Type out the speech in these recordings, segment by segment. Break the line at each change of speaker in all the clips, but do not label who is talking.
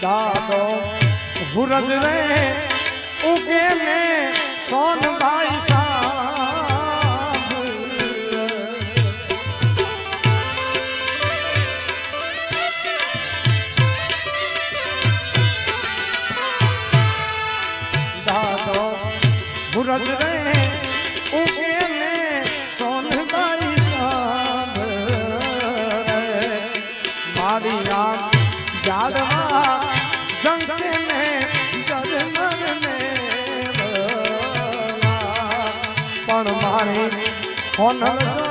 દાદો હુરજ રે ઉગે ને સોનભાઈ સાહેબ દાદો હુરજ રે ઉગે મારી પણ મારી. હોનર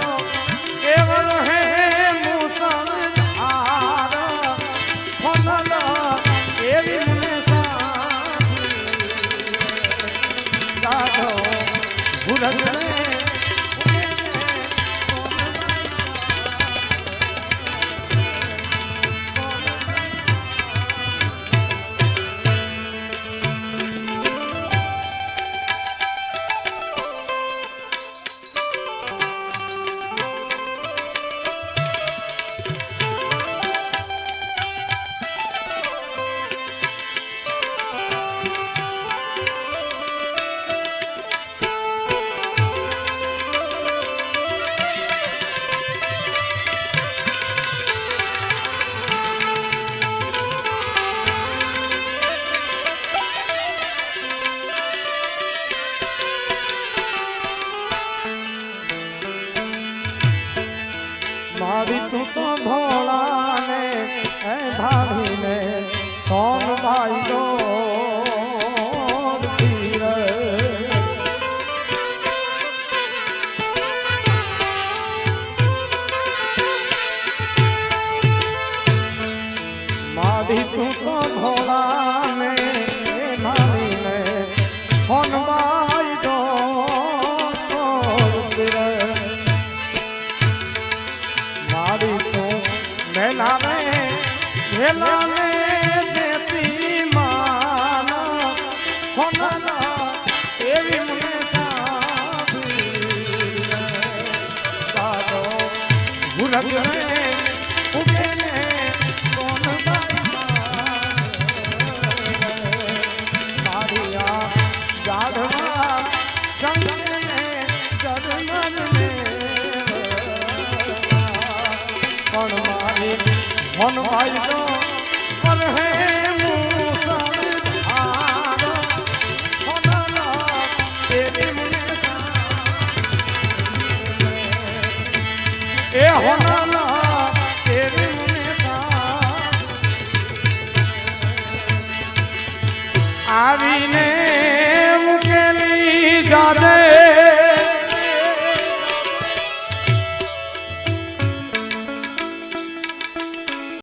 મારી તું તો ભોળાને હે ભાવીને સોનભાઈ દો મારી તું તો ભોળાને મેલાને મેલાને દેતી માના હોના એવી મને સાથી હુરગ રે મન મને એ હોનલા તેરી આવીને મુકેલી જાદે